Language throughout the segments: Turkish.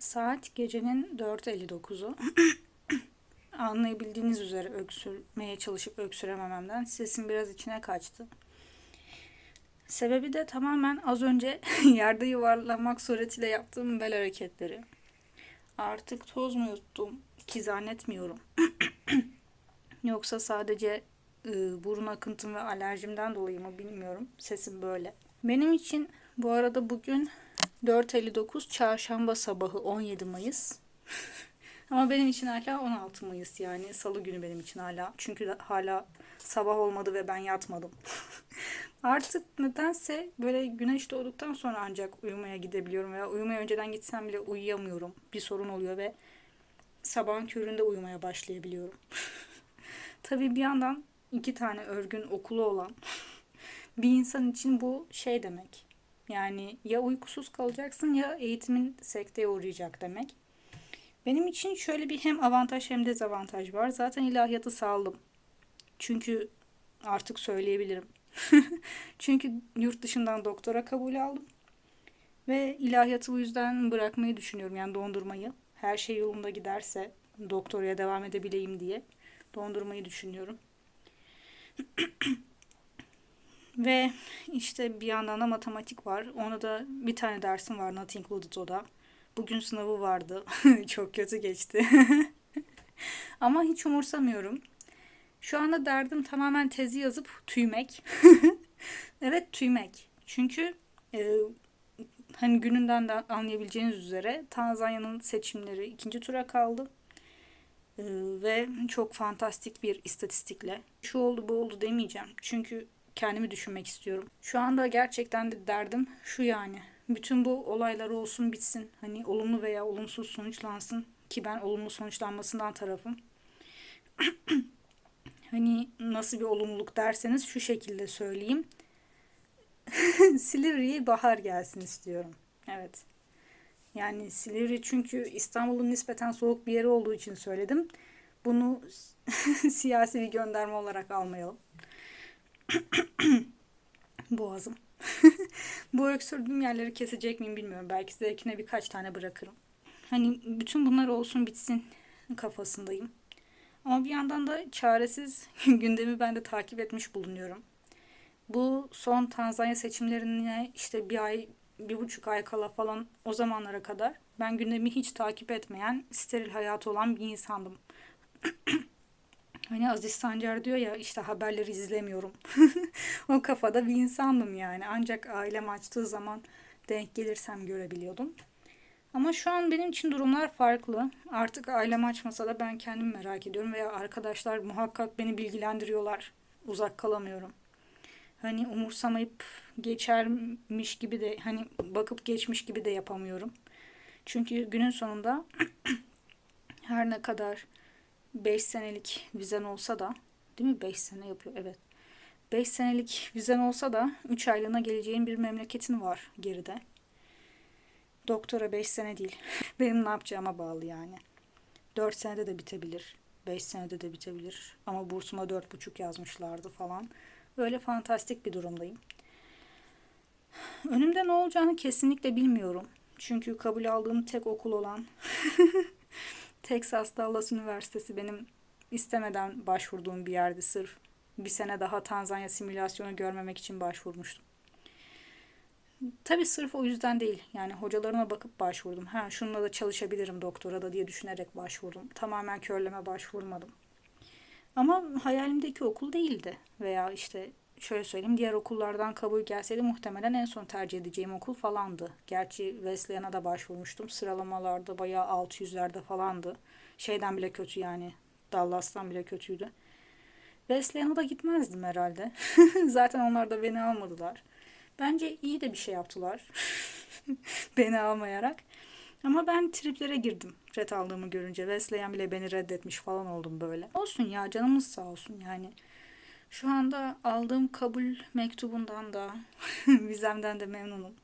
Saat gecenin 4.59'u. Anlayabildiğiniz üzere öksürmeye çalışıp öksüremememden sesim biraz içine kaçtı. Sebebi de tamamen az önce yerde yuvarlanmak suretiyle yaptığım bel hareketleri. Artık toz mu yuttum ki zannetmiyorum. Yoksa sadece e, burun akıntım ve alerjimden dolayı mı bilmiyorum. Sesim böyle. Benim için bu arada bugün 4.59 çarşamba sabahı 17 Mayıs. Ama benim için hala 16 Mayıs yani salı günü benim için hala. Çünkü hala sabah olmadı ve ben yatmadım. Artık nedense böyle güneş doğduktan sonra ancak uyumaya gidebiliyorum veya uyumaya önceden gitsem bile uyuyamıyorum. Bir sorun oluyor ve sabahın köründe uyumaya başlayabiliyorum. Tabii bir yandan iki tane örgün okulu olan bir insan için bu şey demek. Yani ya uykusuz kalacaksın ya eğitimin sekteye uğrayacak demek. Benim için şöyle bir hem avantaj hem dezavantaj var. Zaten ilahiyatı saldım. Çünkü artık söyleyebilirim. Çünkü yurt dışından doktora kabul aldım. Ve ilahiyatı bu yüzden bırakmayı düşünüyorum. Yani dondurmayı. Her şey yolunda giderse doktoraya devam edebileyim diye dondurmayı düşünüyorum. Ve işte bir yandan da matematik var. Ona da bir tane dersim var Not Included o da. Bugün sınavı vardı. Çok kötü geçti. Ama hiç umursamıyorum. Şu anda derdim tamamen tezi yazıp tüymek. evet tüymek. Çünkü e, hani gününden de anlayabileceğiniz üzere Tanzanya'nın seçimleri ikinci tura kaldı. E, ve çok fantastik bir istatistikle. Şu oldu bu oldu demeyeceğim. Çünkü kendimi düşünmek istiyorum. Şu anda gerçekten de derdim şu yani. Bütün bu olaylar olsun bitsin. Hani olumlu veya olumsuz sonuçlansın. Ki ben olumlu sonuçlanmasından tarafım. hani nasıl bir olumluluk derseniz şu şekilde söyleyeyim. Silivri'ye bahar gelsin istiyorum. Evet. Yani Silivri çünkü İstanbul'un nispeten soğuk bir yeri olduğu için söyledim. Bunu siyasi bir gönderme olarak almayalım. Boğazım. Bu öksürdüğüm yerleri kesecek miyim bilmiyorum. Belki zevkine birkaç tane bırakırım. Hani bütün bunlar olsun bitsin kafasındayım. Ama bir yandan da çaresiz gündemi ben de takip etmiş bulunuyorum. Bu son Tanzanya seçimlerine işte bir ay, bir buçuk ay kala falan o zamanlara kadar ben gündemi hiç takip etmeyen, steril hayatı olan bir insandım. Hani Aziz Sancar diyor ya işte haberleri izlemiyorum. o kafada bir insandım yani. Ancak ailem açtığı zaman denk gelirsem görebiliyordum. Ama şu an benim için durumlar farklı. Artık ailem açmasa da ben kendim merak ediyorum veya arkadaşlar muhakkak beni bilgilendiriyorlar. Uzak kalamıyorum. Hani umursamayıp geçermiş gibi de hani bakıp geçmiş gibi de yapamıyorum. Çünkü günün sonunda her ne kadar 5 senelik vizen olsa da değil mi 5 sene yapıyor evet. 5 senelik vizen olsa da 3 aylığına geleceğin bir memleketin var geride. Doktora 5 sene değil. Benim ne yapacağıma bağlı yani. 4 senede de bitebilir. 5 senede de bitebilir. Ama bursuma 4,5 yazmışlardı falan. Öyle fantastik bir durumdayım. Önümde ne olacağını kesinlikle bilmiyorum. Çünkü kabul aldığım tek okul olan Texas Dallas Üniversitesi benim istemeden başvurduğum bir yerdi sırf. Bir sene daha Tanzanya simülasyonu görmemek için başvurmuştum. Tabii sırf o yüzden değil. Yani hocalarıma bakıp başvurdum. Ha şununla da çalışabilirim doktora da diye düşünerek başvurdum. Tamamen körleme başvurmadım. Ama hayalimdeki okul değildi. Veya işte şöyle söyleyeyim diğer okullardan kabul gelseydi muhtemelen en son tercih edeceğim okul falandı. Gerçi Wesleyan'a da başvurmuştum. Sıralamalarda bayağı 600'lerde falandı. Şeyden bile kötü yani. Dallas'tan bile kötüydü. Wesleyan'a da gitmezdim herhalde. Zaten onlar da beni almadılar. Bence iyi de bir şey yaptılar. beni almayarak. Ama ben triplere girdim red aldığımı görünce. Wesleyan bile beni reddetmiş falan oldum böyle. Olsun ya canımız sağ olsun yani. Şu anda aldığım kabul mektubundan da vizemden de memnunum.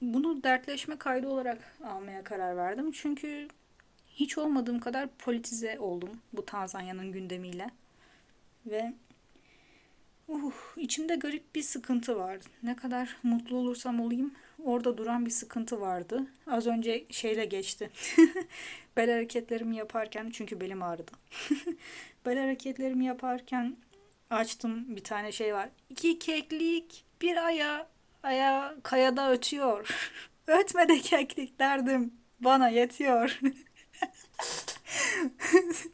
Bunu dertleşme kaydı olarak almaya karar verdim. Çünkü hiç olmadığım kadar politize oldum bu Tanzanya'nın gündemiyle. Ve Uh, içimde garip bir sıkıntı var. Ne kadar mutlu olursam olayım orada duran bir sıkıntı vardı. Az önce şeyle geçti. bel hareketlerimi yaparken çünkü belim ağrıdı. bel hareketlerimi yaparken açtım bir tane şey var. İki keklik bir aya aya kayada ötüyor. Ötme de keklik derdim. Bana yetiyor.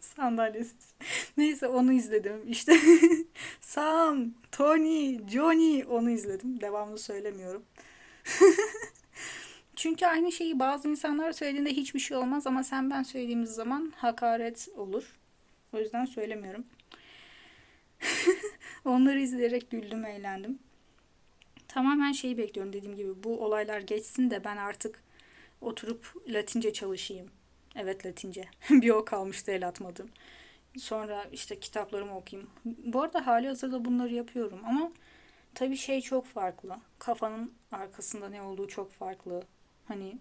Sandalyesiz. Neyse onu izledim. İşte Sam, Tony, Johnny onu izledim. Devamlı söylemiyorum. Çünkü aynı şeyi bazı insanlar söylediğinde hiçbir şey olmaz ama sen ben söylediğimiz zaman hakaret olur. O yüzden söylemiyorum. Onları izleyerek güldüm, eğlendim. Tamamen şeyi bekliyorum dediğim gibi. Bu olaylar geçsin de ben artık oturup Latince çalışayım. Evet Latince. bir o kalmıştı el atmadım. Sonra işte kitaplarımı okuyayım. Bu arada hali hazırda bunları yapıyorum ama tabii şey çok farklı. Kafanın arkasında ne olduğu çok farklı. Hani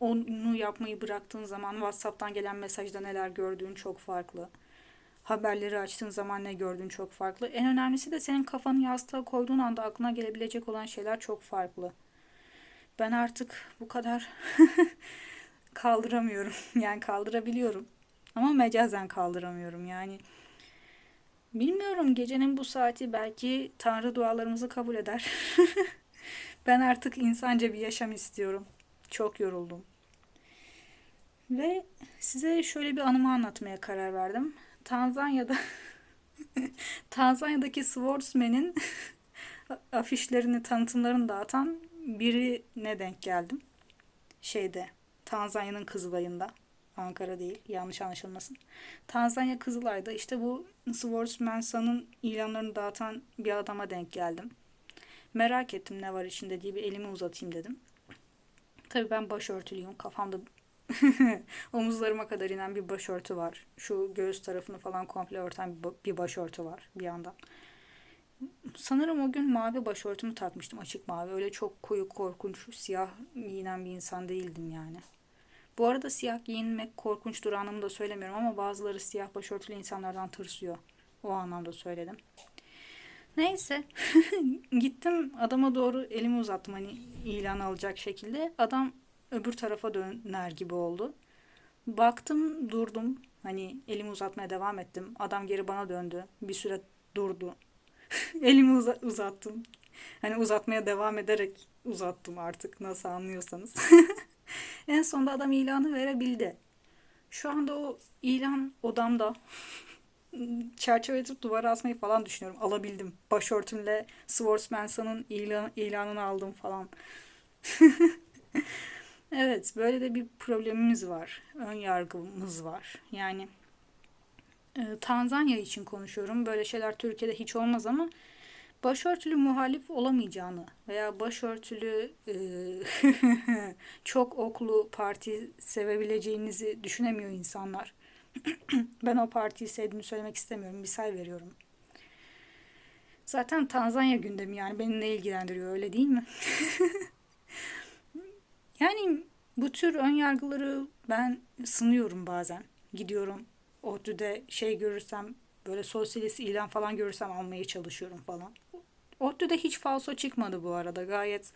onu yapmayı bıraktığın zaman WhatsApp'tan gelen mesajda neler gördüğün çok farklı. Haberleri açtığın zaman ne gördüğün çok farklı. En önemlisi de senin kafanı yastığa koyduğun anda aklına gelebilecek olan şeyler çok farklı. Ben artık bu kadar kaldıramıyorum. Yani kaldırabiliyorum. Ama mecazen kaldıramıyorum. Yani bilmiyorum gecenin bu saati belki Tanrı dualarımızı kabul eder. ben artık insanca bir yaşam istiyorum. Çok yoruldum. Ve size şöyle bir anımı anlatmaya karar verdim. Tanzanya'da Tanzanya'daki Swordsman'in afişlerini, tanıtımlarını dağıtan birine denk geldim. Şeyde, Tanzanya'nın Kızılay'ında. Ankara değil, yanlış anlaşılmasın. Tanzanya Kızılay'da işte bu Swordsman Sun'ın ilanlarını dağıtan bir adama denk geldim. Merak ettim ne var içinde diye bir elimi uzatayım dedim. Tabii ben başörtülüyüm. Kafamda omuzlarıma kadar inen bir başörtü var. Şu göğüs tarafını falan komple örten bir başörtü var bir yandan. Sanırım o gün mavi başörtümü takmıştım açık mavi. Öyle çok koyu korkunç siyah giyinen bir insan değildim yani. Bu arada siyah giyinmek korkunçtur anlamında söylemiyorum ama bazıları siyah başörtülü insanlardan tırsıyor. O anlamda söyledim. Neyse gittim adama doğru elimi uzattım hani ilan alacak şekilde. Adam öbür tarafa döner gibi oldu. Baktım durdum. Hani elimi uzatmaya devam ettim. Adam geri bana döndü. Bir süre durdu. elimi uza- uzattım. Hani uzatmaya devam ederek uzattım artık nasıl anlıyorsanız. en sonunda adam ilanı verebildi. Şu anda o ilan odamda. Çerçeve edip duvara asmayı falan düşünüyorum. Alabildim. Başörtümle Swordsmanson'ın ilan, ilanını aldım falan. evet böyle de bir problemimiz var. Ön yargımız var. Yani e, Tanzanya için konuşuyorum. Böyle şeyler Türkiye'de hiç olmaz ama başörtülü muhalif olamayacağını veya başörtülü e, çok oklu parti sevebileceğinizi düşünemiyor insanlar. ben o partiyi sevdiğimi söylemek istemiyorum. Misal veriyorum. Zaten Tanzanya gündemi yani beni ne ilgilendiriyor öyle değil mi? yani bu tür ön yargıları ben sınıyorum bazen. Gidiyorum ODTÜ'de şey görürsem böyle sosyalist ilan falan görürsem almaya çalışıyorum falan. ODTÜ'de hiç falso çıkmadı bu arada. Gayet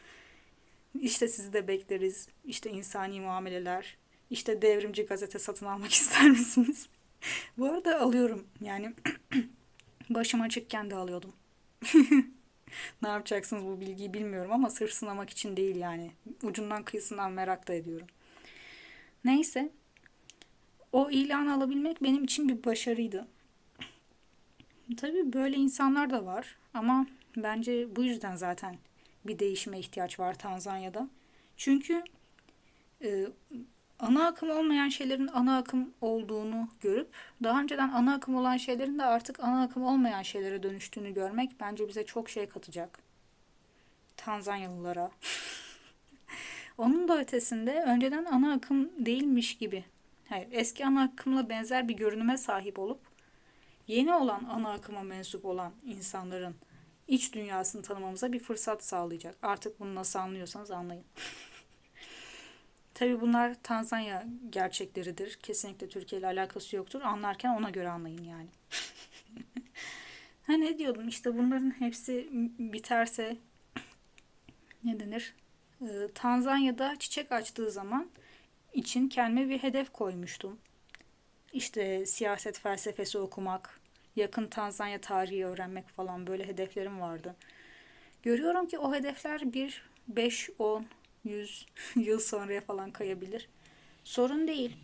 işte sizi de bekleriz. İşte insani muameleler. İşte devrimci gazete satın almak ister misiniz? bu arada alıyorum. Yani başım açıkken de alıyordum. ne yapacaksınız bu bilgiyi bilmiyorum ama sırf sınamak için değil yani. Ucundan kıyısından merak da ediyorum. Neyse. O ilanı alabilmek benim için bir başarıydı. Tabii böyle insanlar da var ama bence bu yüzden zaten bir değişime ihtiyaç var Tanzanya'da. Çünkü e, ana akım olmayan şeylerin ana akım olduğunu görüp daha önceden ana akım olan şeylerin de artık ana akım olmayan şeylere dönüştüğünü görmek bence bize çok şey katacak. Tanzanyalılara. Onun da ötesinde önceden ana akım değilmiş gibi. Hayır, eski ana akımla benzer bir görünüme sahip olup yeni olan ana akıma mensup olan insanların iç dünyasını tanımamıza bir fırsat sağlayacak. Artık bunu nasıl anlıyorsanız anlayın. Tabi bunlar Tanzanya gerçekleridir. Kesinlikle Türkiye ile alakası yoktur. Anlarken ona göre anlayın yani. Ha ne diyordum işte bunların hepsi biterse ne denir? Ee, Tanzanya'da çiçek açtığı zaman için kendime bir hedef koymuştum. İşte siyaset felsefesi okumak, yakın Tanzanya tarihi öğrenmek falan böyle hedeflerim vardı. Görüyorum ki o hedefler bir 5, 10, 100 yıl sonraya falan kayabilir. Sorun değil.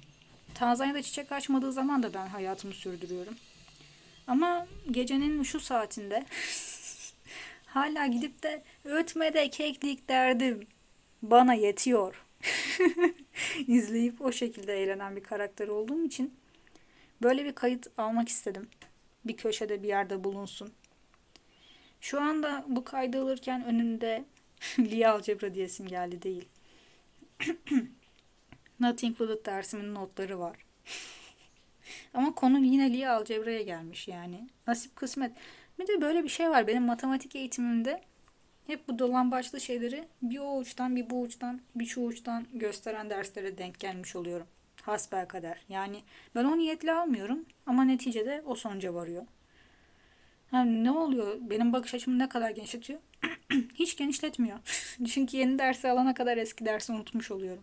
Tanzanya'da çiçek açmadığı zaman da ben hayatımı sürdürüyorum. Ama gecenin şu saatinde hala gidip de ötmede keklik derdim. Bana yetiyor. İzleyip o şekilde eğlenen bir karakter olduğum için böyle bir kayıt almak istedim. Bir köşede bir yerde bulunsun. Şu anda bu kaydı alırken önümde Lia Algebra diyesim geldi değil. Not included dersimin notları var. Ama konu yine Lia Algebra'ya gelmiş yani. Nasip kısmet. Bir de böyle bir şey var. Benim matematik eğitimimde hep bu dolambaçlı şeyleri bir o uçtan bir bu uçtan bir şu uçtan gösteren derslere denk gelmiş oluyorum. Hasbel kader. Yani ben o niyetle almıyorum ama neticede o sonuca varıyor. Yani ne oluyor? Benim bakış açımı ne kadar genişletiyor? Hiç genişletmiyor. Çünkü yeni dersi alana kadar eski dersi unutmuş oluyorum.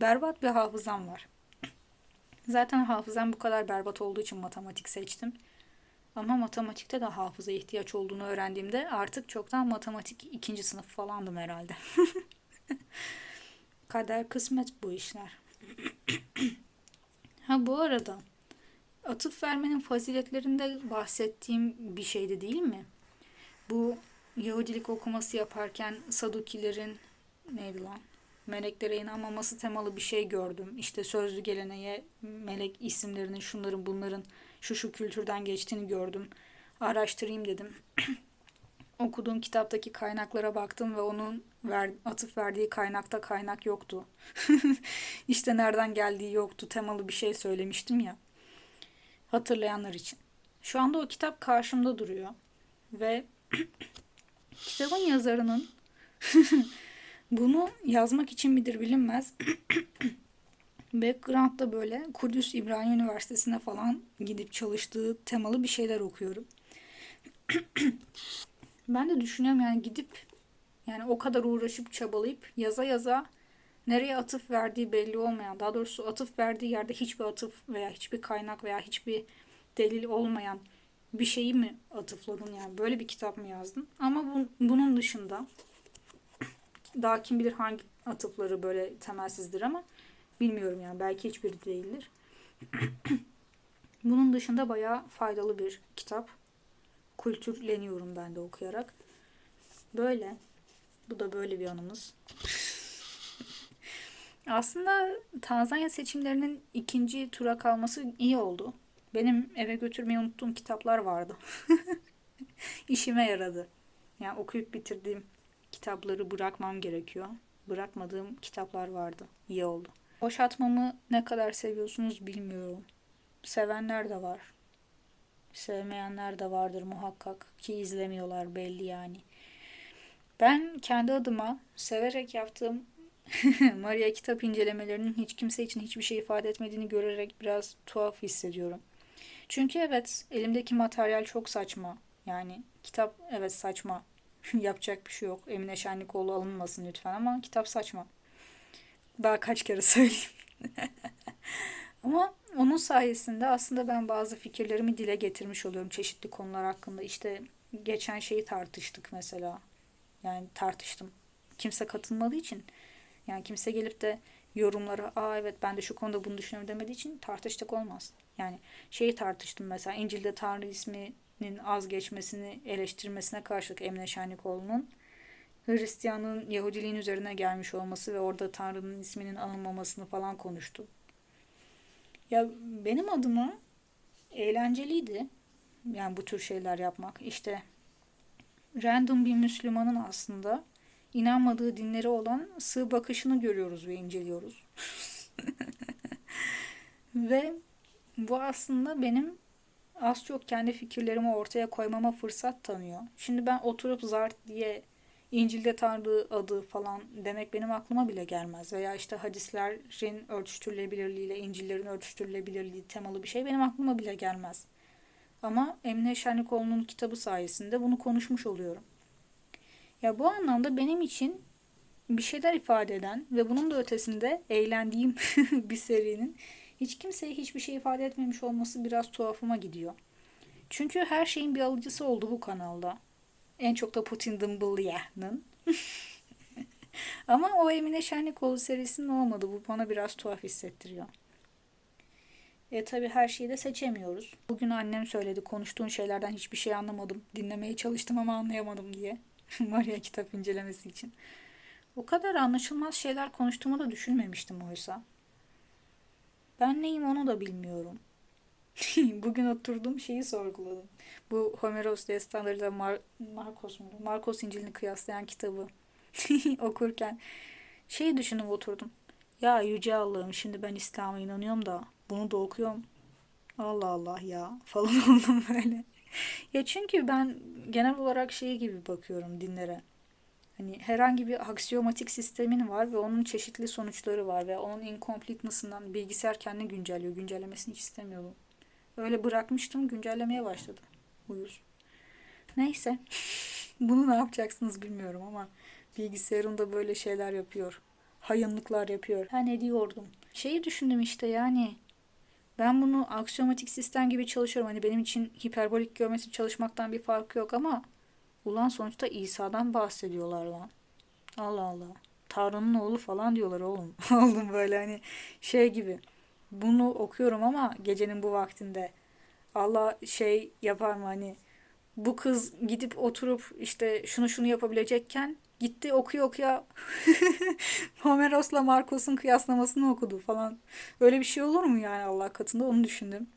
Berbat bir hafızam var. Zaten hafızam bu kadar berbat olduğu için matematik seçtim. Ama matematikte de hafıza ihtiyaç olduğunu öğrendiğimde artık çoktan matematik ikinci sınıf falandım herhalde. Kader kısmet bu işler. ha bu arada atıf vermenin faziletlerinde bahsettiğim bir şeydi değil mi? Bu Yahudilik okuması yaparken Sadukilerin neydi lan? Meleklere inanmaması temalı bir şey gördüm. İşte sözlü geleneğe melek isimlerinin şunların bunların şu şu kültürden geçtiğini gördüm. Araştırayım dedim. Okuduğum kitaptaki kaynaklara baktım ve onun ver, atıf verdiği kaynakta kaynak yoktu. işte nereden geldiği yoktu. Temalı bir şey söylemiştim ya. Hatırlayanlar için. Şu anda o kitap karşımda duruyor. Ve kitabın yazarının bunu yazmak için midir bilinmez. Background'da böyle Kudüs İbrahim Üniversitesi'ne falan gidip çalıştığı temalı bir şeyler okuyorum. ben de düşünüyorum yani gidip yani o kadar uğraşıp çabalayıp yaza yaza nereye atıf verdiği belli olmayan, daha doğrusu atıf verdiği yerde hiçbir atıf veya hiçbir kaynak veya hiçbir delil olmayan bir şeyi mi atıfladın yani böyle bir kitap mı yazdın? Ama bu, bunun dışında daha kim bilir hangi atıfları böyle temelsizdir ama bilmiyorum yani belki hiçbiri değildir. bunun dışında bayağı faydalı bir kitap. Kültürleniyorum ben de okuyarak. Böyle. Bu da böyle bir anımız. Aslında Tanzanya seçimlerinin ikinci tura kalması iyi oldu. Benim eve götürmeyi unuttuğum kitaplar vardı. İşime yaradı. Yani okuyup bitirdiğim kitapları bırakmam gerekiyor. Bırakmadığım kitaplar vardı. İyi oldu. Boş atmamı ne kadar seviyorsunuz bilmiyorum. Sevenler de var. Sevmeyenler de vardır muhakkak ki izlemiyorlar belli yani. Ben kendi adıma severek yaptığım Maria kitap incelemelerinin hiç kimse için hiçbir şey ifade etmediğini görerek biraz tuhaf hissediyorum. Çünkü evet elimdeki materyal çok saçma. Yani kitap evet saçma. Yapacak bir şey yok. Emine Şenlikoğlu alınmasın lütfen ama kitap saçma. Daha kaç kere söyleyeyim. ama onun sayesinde aslında ben bazı fikirlerimi dile getirmiş oluyorum çeşitli konular hakkında. İşte geçen şeyi tartıştık mesela. Yani tartıştım. Kimse katılmadığı için yani kimse gelip de yorumlara aa evet ben de şu konuda bunu düşünüyorum demediği için tartıştık olmaz. Yani şeyi tartıştım mesela İncil'de Tanrı isminin az geçmesini eleştirmesine karşılık Emine Şenlikoğlu'nun Hristiyanlığın Yahudiliğin üzerine gelmiş olması ve orada Tanrı'nın isminin alınmamasını falan konuştu. Ya benim adıma eğlenceliydi. Yani bu tür şeyler yapmak. İşte random bir Müslümanın aslında inanmadığı dinleri olan sığ bakışını görüyoruz ve inceliyoruz. ve bu aslında benim az çok kendi fikirlerimi ortaya koymama fırsat tanıyor. Şimdi ben oturup zart diye İncil'de Tanrı adı falan demek benim aklıma bile gelmez. Veya işte hadislerin örtüştürülebilirliğiyle İncil'lerin örtüştürülebilirliği temalı bir şey benim aklıma bile gelmez. Ama Emine Şenlikoğlu'nun kitabı sayesinde bunu konuşmuş oluyorum. Ya bu anlamda benim için bir şeyler ifade eden ve bunun da ötesinde eğlendiğim bir serinin hiç kimseye hiçbir şey ifade etmemiş olması biraz tuhafıma gidiyor. Çünkü her şeyin bir alıcısı oldu bu kanalda. En çok da Putin Dımbılı'nın. Ama o Emine Şenlikoğlu serisinin olmadı. Bu bana biraz tuhaf hissettiriyor. E tabi her şeyi de seçemiyoruz. Bugün annem söyledi konuştuğun şeylerden hiçbir şey anlamadım. Dinlemeye çalıştım ama anlayamadım diye. Maria kitap incelemesi için. O kadar anlaşılmaz şeyler konuştuğumu da düşünmemiştim oysa. Ben neyim onu da bilmiyorum. Bugün oturdum şeyi sorguladım. Bu Homeros destanlarıyla Mar Markos mu? Markos İncil'ini kıyaslayan kitabı okurken şeyi düşünüp oturdum. Ya yüce Allah'ım şimdi ben İslam'a inanıyorum da bunu da okuyorum. Allah Allah ya falan oldum böyle. ya çünkü ben genel olarak şey gibi bakıyorum dinlere. Hani herhangi bir aksiyomatik sistemin var ve onun çeşitli sonuçları var ve onun incompleteness'ından bilgisayar kendini güncelliyor. Güncellemesini hiç istemiyordum. Öyle bırakmıştım güncellemeye başladı. Uyuz. Neyse. Bunu ne yapacaksınız bilmiyorum ama bilgisayarım da böyle şeyler yapıyor. Hayınlıklar yapıyor. Ha ne diyordum? Şeyi düşündüm işte yani ben bunu aksiyomatik sistem gibi çalışıyorum. Hani benim için hiperbolik geometri çalışmaktan bir farkı yok ama ulan sonuçta İsa'dan bahsediyorlar lan. Allah Allah. Tanrı'nın oğlu falan diyorlar oğlum. Oğlum böyle hani şey gibi. Bunu okuyorum ama gecenin bu vaktinde Allah şey yapar mı hani bu kız gidip oturup işte şunu şunu yapabilecekken gitti okuya okuya Homeros'la Marcos'un kıyaslamasını okudu falan. Öyle bir şey olur mu yani Allah katında onu düşündüm.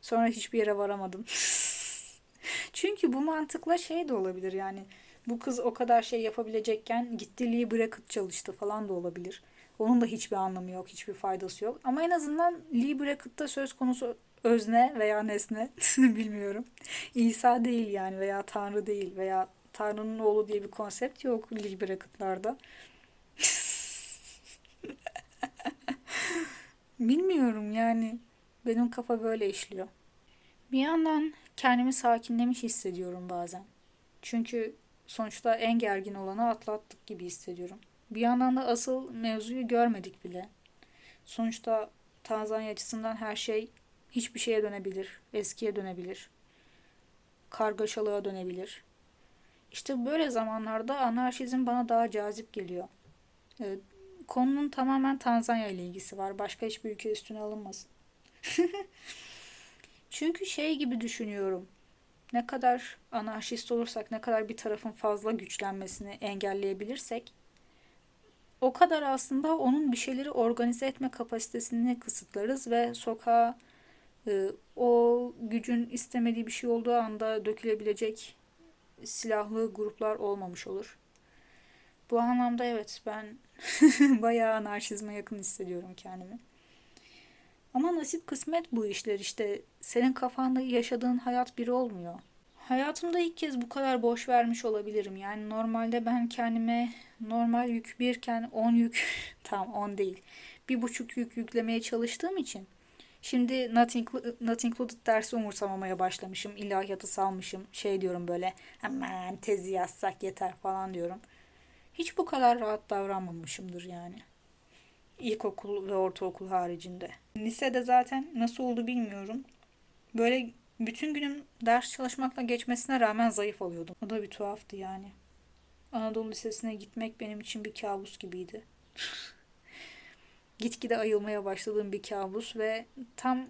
Sonra hiçbir yere varamadım. Çünkü bu mantıkla şey de olabilir yani. Bu kız o kadar şey yapabilecekken gitti Lee Brackett çalıştı falan da olabilir. Onun da hiçbir anlamı yok, hiçbir faydası yok. Ama en azından Lee Brackett'ta söz konusu özne veya nesne bilmiyorum. İsa değil yani veya Tanrı değil veya Tanrı'nın oğlu diye bir konsept yok Lee Brackett'larda. Bilmiyorum yani. Benim kafa böyle işliyor. Bir yandan kendimi sakinlemiş hissediyorum bazen. Çünkü sonuçta en gergin olanı atlattık gibi hissediyorum. Bir yandan da asıl mevzuyu görmedik bile. Sonuçta Tanzanya açısından her şey hiçbir şeye dönebilir, eskiye dönebilir, kargaşalığa dönebilir. İşte böyle zamanlarda anarşizm bana daha cazip geliyor. Evet, konunun tamamen Tanzanya ile ilgisi var. Başka hiçbir ülke üstüne alınmasın. Çünkü şey gibi düşünüyorum. Ne kadar anarşist olursak, ne kadar bir tarafın fazla güçlenmesini engelleyebilirsek o kadar aslında onun bir şeyleri organize etme kapasitesini kısıtlarız ve sokağa e, o gücün istemediği bir şey olduğu anda dökülebilecek silahlı gruplar olmamış olur. Bu anlamda evet ben bayağı anarşizme yakın hissediyorum kendimi. Ama nasip kısmet bu işler işte. Senin kafanda yaşadığın hayat biri olmuyor. Hayatımda ilk kez bu kadar boş vermiş olabilirim. Yani normalde ben kendime normal yük birken 10 yük tam 10 değil. Bir buçuk yük yüklemeye çalıştığım için Şimdi not, inclu not included dersi umursamamaya başlamışım. İlahiyatı salmışım. Şey diyorum böyle hemen tezi yazsak yeter falan diyorum. Hiç bu kadar rahat davranmamışımdır yani. İlkokul ve ortaokul haricinde. Lisede zaten nasıl oldu bilmiyorum. Böyle bütün günüm ders çalışmakla geçmesine rağmen zayıf oluyordum. O da bir tuhaftı yani. Anadolu Lisesi'ne gitmek benim için bir kabus gibiydi. Gitgide ayılmaya başladığım bir kabus ve tam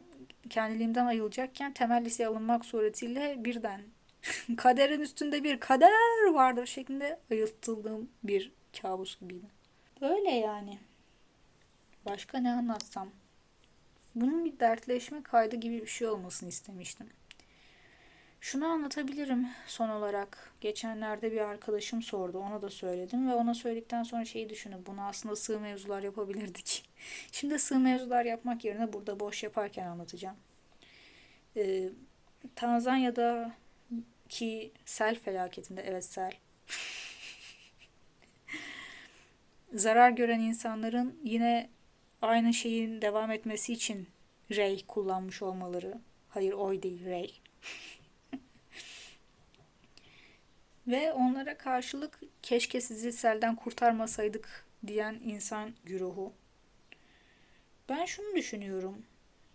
kendiliğimden ayılacakken temel liseye alınmak suretiyle birden kaderin üstünde bir kader vardır şeklinde ayıltıldığım bir kabus gibiydi. Öyle yani. Başka ne anlatsam? Bunun bir dertleşme kaydı gibi bir şey olmasını istemiştim. Şunu anlatabilirim son olarak. Geçenlerde bir arkadaşım sordu. Ona da söyledim ve ona söyledikten sonra şeyi düşündüm. Bunu aslında sığ mevzular yapabilirdik. Şimdi sığ mevzular yapmak yerine burada boş yaparken anlatacağım. Ee, Tanzanya'da ki sel felaketinde, evet sel. zarar gören insanların yine aynı şeyin devam etmesi için rey kullanmış olmaları. Hayır oy değil rey Ve onlara karşılık keşke sizi selden kurtarmasaydık diyen insan güruhu. Ben şunu düşünüyorum.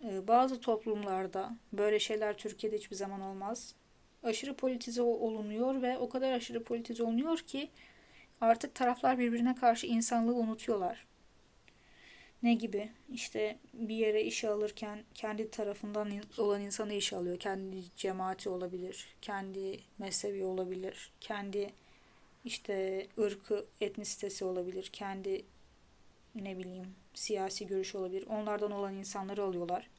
Ee, Bazı toplumlarda böyle şeyler Türkiye'de hiçbir zaman olmaz. Aşırı politize olunuyor ve o kadar aşırı politize olunuyor ki artık taraflar birbirine karşı insanlığı unutuyorlar. Ne gibi? İşte bir yere işe alırken kendi tarafından olan insanı işe alıyor. Kendi cemaati olabilir, kendi mezhebi olabilir, kendi işte ırkı, etnisitesi olabilir, kendi ne bileyim siyasi görüş olabilir. Onlardan olan insanları alıyorlar.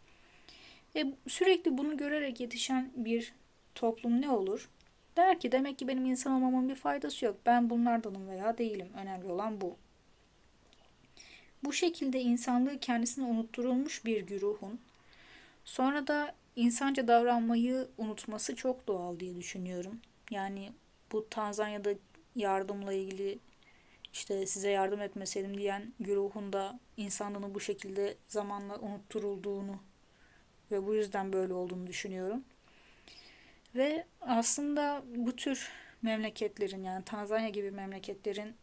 Ve sürekli bunu görerek yetişen bir toplum ne olur? Der ki demek ki benim insan olmamın bir faydası yok. Ben bunlardanım veya değilim. Önemli olan bu. Bu şekilde insanlığı kendisine unutturulmuş bir güruhun sonra da insanca davranmayı unutması çok doğal diye düşünüyorum. Yani bu Tanzanya'da yardımla ilgili işte size yardım etmeseydim diyen güruhun da insanlığını bu şekilde zamanla unutturulduğunu ve bu yüzden böyle olduğunu düşünüyorum. Ve aslında bu tür memleketlerin yani Tanzanya gibi memleketlerin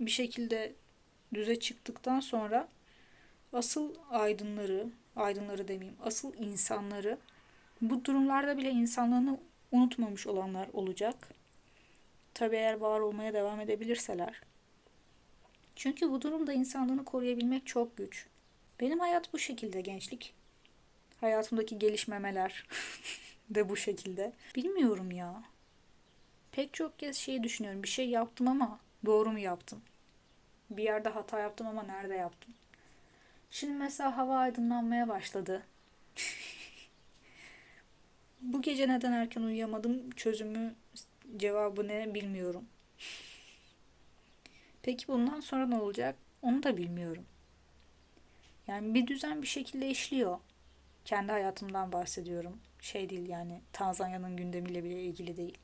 bir şekilde düze çıktıktan sonra asıl aydınları, aydınları demeyeyim, asıl insanları bu durumlarda bile insanlığını unutmamış olanlar olacak. Tabi eğer var olmaya devam edebilirseler. Çünkü bu durumda insanlığını koruyabilmek çok güç. Benim hayat bu şekilde gençlik. Hayatımdaki gelişmemeler de bu şekilde. Bilmiyorum ya. Pek çok kez şeyi düşünüyorum. Bir şey yaptım ama doğru mu yaptım? Bir yerde hata yaptım ama nerede yaptım? Şimdi mesela hava aydınlanmaya başladı. Bu gece neden erken uyuyamadım? Çözümü, cevabı ne bilmiyorum. Peki bundan sonra ne olacak? Onu da bilmiyorum. Yani bir düzen bir şekilde işliyor. Kendi hayatımdan bahsediyorum. Şey değil yani Tanzanya'nın gündemiyle bile ilgili değil.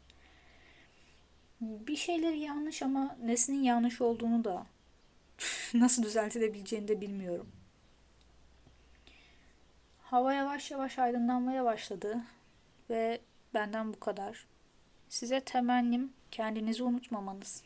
Bir şeyleri yanlış ama nesinin yanlış olduğunu da nasıl düzeltilebileceğini de bilmiyorum. Hava yavaş yavaş aydınlanmaya başladı ve benden bu kadar. Size temennim kendinizi unutmamanız.